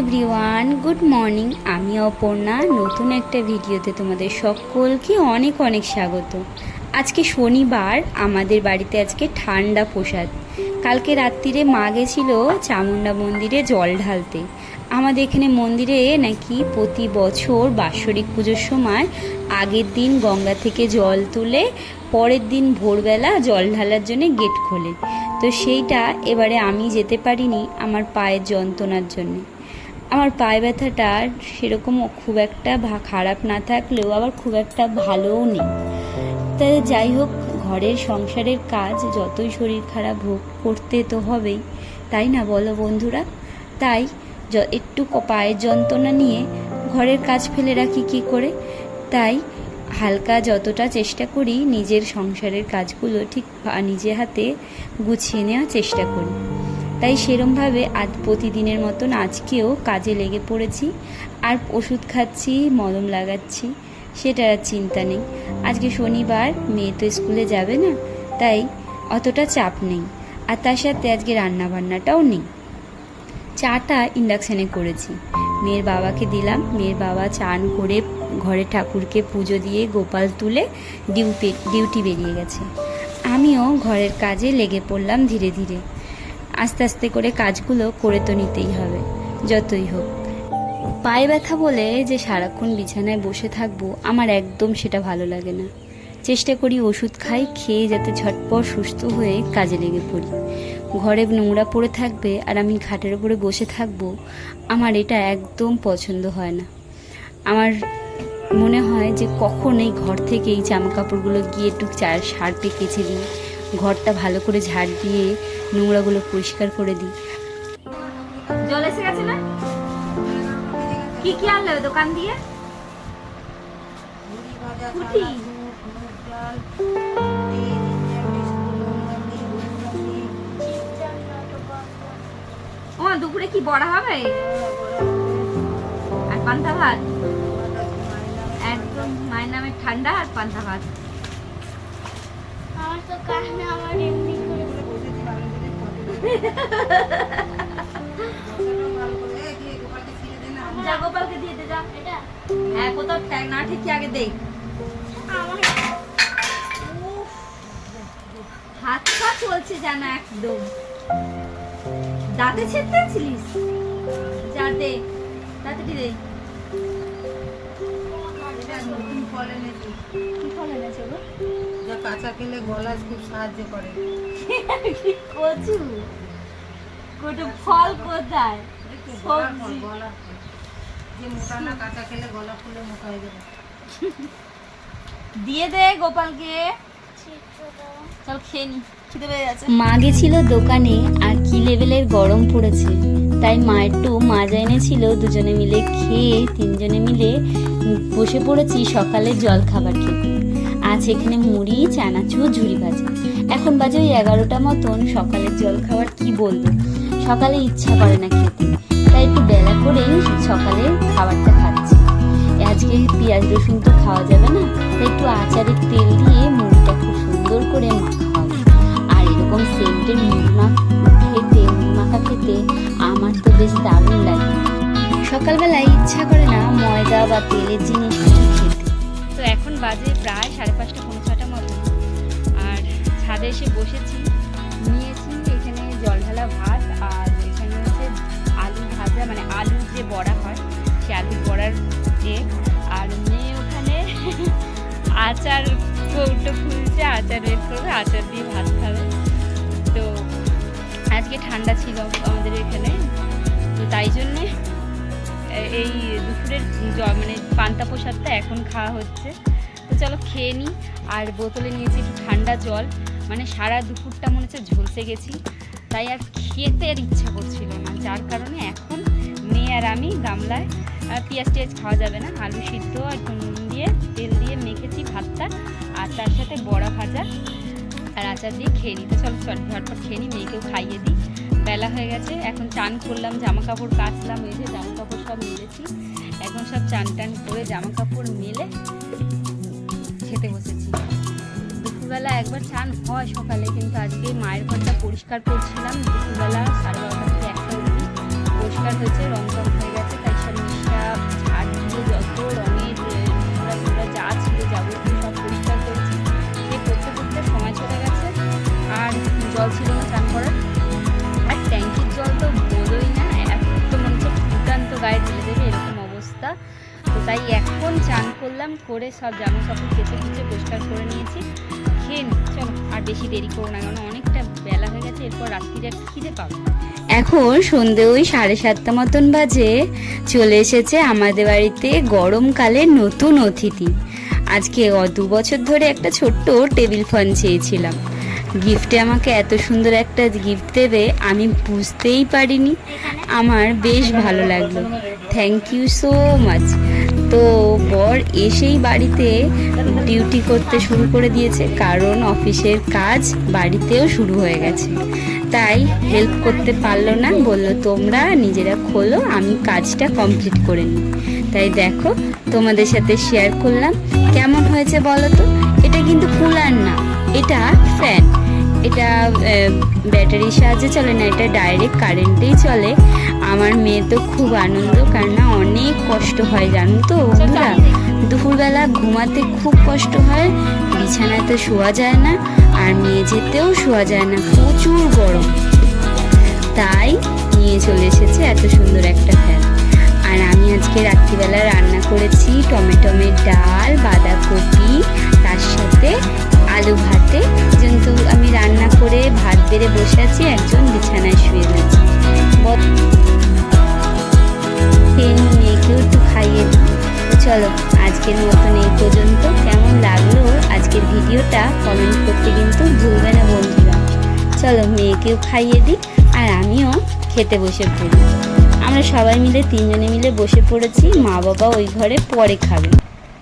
Everyone, good morning. আমি অপর্ণা, নতুন একটা ভিডিওতে তোমাদের সকলকে অনেক অনেক স্বাগত। আজকে শনিবার, আমাদের বাড়িতে আজকে ঠান্ডা প্রসাদ। কালকে রাত্রিরে মা গেছিল চামুন্ডা মন্দিরে জল ঢালতে। আমাদের এখানে মন্দিরে নাকি প্রতি বছর বাৎসরিক পুজোর সময় আগের দিন গঙ্গা থেকে জল তুলে পরের দিন ভোরবেলা জল ঢালার জন্য গেট খোলে। তো সেইটা এবারে আমি যেতে পারিনি আমার পায়ের যন্ত্রণার জন্যে। আমার পায়ে ব্যথাটা সেরকম খুব একটা খারাপ না থাকলেও আবার খুব একটা ভালোও নেই। তাই যাই হোক, ঘরের সংসারের কাজ যতই শরীর খারাপ হোক, করতে তো হবেই, তাই না বলো বন্ধুরা? তাই একটু পায়ের যন্ত্রণা নিয়ে ঘরের কাজ ফেলে রাখি কি করে? তাই হালকা যতটা চেষ্টা করি নিজের সংসারের কাজগুলো ঠিক নিজে হাতে গুছিয়ে নেওয়ার চেষ্টা করি। তাই সেরমভাবে আজ প্রতিদিনের মতন আজকেও কাজে লেগে পড়েছি। আর ওষুধ খাচ্ছি, মলম লাগাচ্ছি সেটার আর চিন্তা নেই। আজকে শনিবার, মেয়ে তো স্কুলে যাবে না, তাই অতটা চাপ নেই। আর তার সাথে আজকে রান্না বান্নাটাও নেই। চাটা ইন্ডাকশানে করেছি। মেয়ের বাবাকে দিলাম। মেয়ের বাবা চান করে ঘরে ঠাকুরকে পুজো দিয়ে গোপাল তুলে ডিউটি ডিউটি বেরিয়ে গেছে। আমিও ঘরের কাজে লেগে পড়লাম ধীরে ধীরে। আস্তে আস্তে করে কাজগুলো করে তো নিতেই হবে, যতই হোক। পায়ে ব্যথা বলে যে সারাক্ষণ বিছানায় বসে থাকব, আমার একদম সেটা ভালো লাগে না। চেষ্টা করি ওষুধ খাই, খেয়ে যাতে ঝটপট সুস্থ হয়ে কাজে লেগে পড়ি। ঘরে নোংরা পড়ে থাকবে আর আমি খাটের উপরে বসে থাকব, আমার এটা একদম পছন্দ হয় না। আমার মনে হয় যে কখন এই ঘর থেকে এই জামা কাপড়গুলো গিয়ে একটু চার সার্পে কেচে দিই। ঘরটা ভালো করে ঝাড় দিয়ে নোংরাগুলো পরিষ্কার করে দিই। জল এসে গেছে না? কি কি আনলে দোকান দিয়ে? ও দুপুরে কি বড়া হবে? আর পান্তা ভাত? একদম মায়ের নামে ঠান্ডা আর পান্তা ভাত। আমার তো কান্না আমার এমনি করে যা গোপালকে দিয়ে দে যা এটা। হ্যাঁ কোথাও ঠ্যাং না ঠিক আগে দেখ। হাত পা চলছে জানা একদম। দাঁতে ছিটতে ছিলিস যা দে তাড়াতাড়ি দে। নতুন ফল এনেছি। কি ফল এনেছে গো? যা কাঁচা খেলে গলা খুব সাহায্য করে। কচু? কোটা ফল কোথায়? একটু গলার ফল, সবজি। যে মোটা না কাঁচা খেলে গলা ফুলে মোটা হয়ে যাবে। দিয়ে দে গোপালকে। চল খেয়ে নি খিদে পেয়ে যাচ্ছে মা গেছিল দোকানে আর কি লেভেলের গরম পড়েছে। তাই মা একটু মাজা এনেছিল দুজনে মিলে খেয়ে তিনজনে মিলে বসে পড়েছি সকালের জল খাবার খেতে। আজ এখানে মুড়ি, চানাচুর, ঝুড়ি ভাজা। এখন বাজে ওই এগারোটা মতন, সকালের জল খাবার কি বলব? সকালে ইচ্ছা করে না খেতে। তাই একটু বেলা করেই সকালে খাবারটা খাচ্ছি। আজকে পেঁয়াজ রসুন তো খাওয়া যাবে না, তাই একটু আচারের তেল দিয়ে মুড়িটা খুব সুন্দর করে মাখা আর এরকম সেন্টের মুড়ি খেতে মাখা খেতে আমার তো বেশ দারুণ লাগে। সকালবেলায় ইচ্ছা করে না ময়দা বা তেলের জিনিস বাজে প্রায় সাড়ে পাঁচটা, পৌনে ছটা মতো। আর ছাদে এসে বসেছি, নিয়েছি এখানে জল ঢালা ভাত আর এখানে হচ্ছে আলু ভাজা মানে আলু যে বড়া হয়, সে আলু বড়ার যে আর মেয়ে ওখানে আচার কৌটো খুলছে আচার বের করবে, আচার দিয়ে ভাত খাবে। তো আজকে ঠান্ডা ছিল আমাদের এখানে, তো তাই জন্যে এই দুপুরের মানে পান্তা প্রসাদটা এখন খাওয়া হচ্ছে। তো চলো খেয়ে নিই আর বোতলে নিয়েছি একটু ঠান্ডা জল। মানে সারা দুপুরটা মনে হচ্ছে ঝলসে গেছি। তাই আর খেতে আর ইচ্ছা করছিল না। যার কারণে এখন মেয়ে আর আমি গামলায় পেঁয়াজ টিয়াজ খাওয়া যাবে না। আলু সিদ্ধ আর নুন দিয়ে, তেল দিয়ে মেখেছি ভাতটা। আর তার সাথে বড়া ভাজা আর আচার দিয়ে খেয়ে নিতে চলো চট ঝটপট খেয়ে নিই মেয়েকেও খাইয়ে দিই। বেলা হয়ে গেছে, এখন চান করলাম জামা কাপড় কাচলাম, এই যে জামা কাপড় সব মেলেছি। এখন সব চান টান করে জামা কাপড় মেলে খেতে বসেছি। দুপুরবেলা একবার চান হয় সকালে, কিন্তু আজকে মায়ের ঘরটা পরিষ্কার করছিলাম। দুপুরবেলা সাড়ে বারোটা থেকে একটা অবধি পরিষ্কার হয়েছে, রং টং হয়ে গেছে, তাই সব মিশটা ঝাড় দিয়ে যত রঙে করে সব জামা কাপড় কেচে কুচে পরিষ্কার করে নিয়েছি। খেয়ে চলো, আর বেশি দেরি করব না কারণ অনেকটা বেলা হয়ে গেছে, এরপর রাত্রিরে খিদে পাবো এখন সন্ধে ওই সাড়ে সাতটা মতন বাজে, চলে এসেছে আমাদের বাড়িতে গরমকালে নতুন অতিথি। আজকে দু বছর ধরে একটা ছোট্ট টেবিল ফ্যান চেয়েছিলাম। গিফটে আমাকে এত সুন্দর একটা গিফট দেবে, আমি বুঝতেই পারিনি। আমার বেশ ভালো লাগল। থ্যাংক ইউ সো মাচ তো বর এসেই বাড়িতে ডিউটি করতে শুরু করে দিয়েছে, কারণ অফিসের কাজ বাড়িতেও শুরু হয়ে গেছে। তাই হেল্প করতে পারল না, বলল, তোমরা নিজেরা খোলো, আমি কাজটা কমপ্লিট করে নিই। তাই দেখো, তোমাদের সাথে শেয়ার করলাম। কেমন হয়েছে বলো তো? এটা কিন্তু কুলার না, এটা ফ্যান এটা ব্যাটারির সাহায্যে চলে না, এটা ডাইরেক্ট কারেন্টেই চলে। আমার মেয়ে তো খুব আনন্দ কারণ অনেক কষ্ট হয়, জানো তো বন্ধুরা? দুপুরবেলা ঘুমাতে খুব কষ্ট হয় বিছানায় তো শোয়া যায় না, আর মেয়ে যেতেও শোয়া যায় না, প্রচুর গরম। তাই নিয়ে চলে এসেছে এত সুন্দর একটা ফ্যান। আর আমি আজকে রাত্রিবেলা রান্না করেছি টমেটোমের ডাল, বাঁধাকপি, তার সাথে আলু ভাতে কিন্তু আমি রান্না করে ভাত বেড়ে বসে আছি, একজন বিছানায় শুয়ে রয়েছে। মেয়েকেও একটু খাইয়ে চলো, আজকের মতন এই পর্যন্ত। কেমন লাগল আজকের ভিডিওটা কমেন্ট করতে কিন্তু ভুলবে না বন্ধুরা। চলো, মেয়েকেও খাইয়ে দিই, আর আমিও খেতে বসে পড়ি। আমরা সবাই মিলে তিনজনে মিলে বসে পড়েছি, মা বাবা ওই ঘরে পরে খাবে।